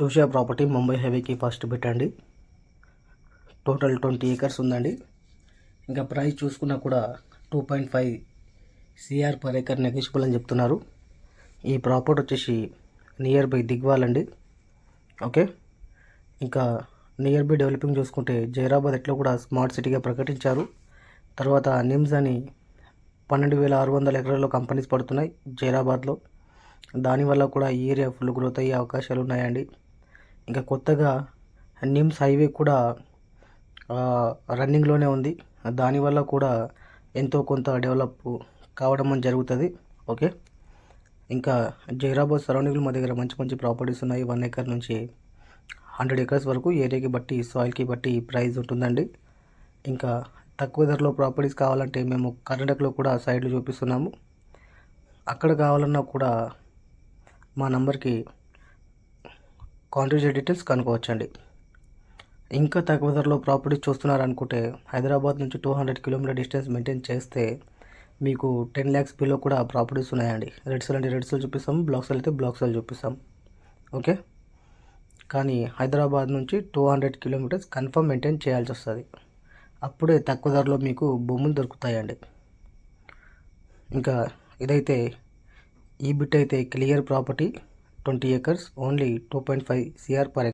చూసే ప్రాపర్టీ ముంబై హైవేకి ఫస్ట్ పెట్టండి. అండి టోటల్ ట్వంటీ ఏకర్స్ ఉందండి. ఇంకా ప్రైస్ చూసుకున్నా కూడా two point five CR per acre negotiable అని చెప్తున్నారు. ఈ ప్రాపర్టీ వచ్చేసి నియర్ బై దిగ్వాల్ అండి. ఓకే? ఇంకా నియర్ బై డెవలపింగ్ చూసుకుంటే జైరాబాద్ ఎట్లా కూడా స్మార్ట్ సిటీగా ప్రకటించారు. తర్వాత నిమ్స్ అని పన్నెండు వేల ఆరు వందల ఎకరాల్లో కంపెనీస్ పడుతున్నాయి జైరాబాద్లో. దానివల్ల కూడా ఈ ఏరియా ఫుల్ గ్రోత్ అయ్యే అవకాశాలు ఉన్నాయండి. ఇంకా కొత్తగా నిమ్స్ హైవే కూడా రన్నింగ్లోనే ఉంది. దానివల్ల కూడా ఎంతో కొంత డెవలప్ కావడం అని జరుగుతుంది. ఓకే? ఇంకా జైరాబాద్ సరౌండింగ్లో మా దగ్గర మంచి మంచి ప్రాపర్టీస్ ఉన్నాయి. వన్ ఎకర్ నుంచి హండ్రెడ్ ఎకర్స్ వరకు ఏరియాకి బట్టి సాయిల్కి బట్టి ప్రైస్ ఉంటుందండి. ఇంకా తక్కువ ధరలో ప్రాపర్టీస్ కావాలంటే మేము కర్ణాటకలో కూడా సైడ్లు చూపిస్తున్నాము. అక్కడ కావాలన్నా కూడా మా నంబర్కి కాంట్రాక్ట్ డీటెయిల్స్ కనుక్కోవచ్చండి. ఇంకా తక్కువ ధరలో ప్రాపర్టీ చూస్తున్నారు అనుకుంటే హైదరాబాద్ నుంచి two hundred kilometre distance maintain చేస్తే మీకు టెన్ ల్యాక్స్ బిలో కూడా ప్రాపర్టీస్ ఉన్నాయండి. రెడ్ సెల్ అంటే రెడ్ సెల్ చూపిస్తాం బ్లాక్ సెల్ అయితే బ్లాక్ సెల్ చూపిస్తాం. ఓకే కానీ హైదరాబాద్ నుంచి two hundred kilometres confirm maintain చేయాల్సి వస్తుంది. అప్పుడే తక్కువ ధరలో మీకు భూములు దొరుకుతాయండి. ఇంకా ఇదైతే ఈ బిట్ అయితే clear property twenty acres only two point five CR per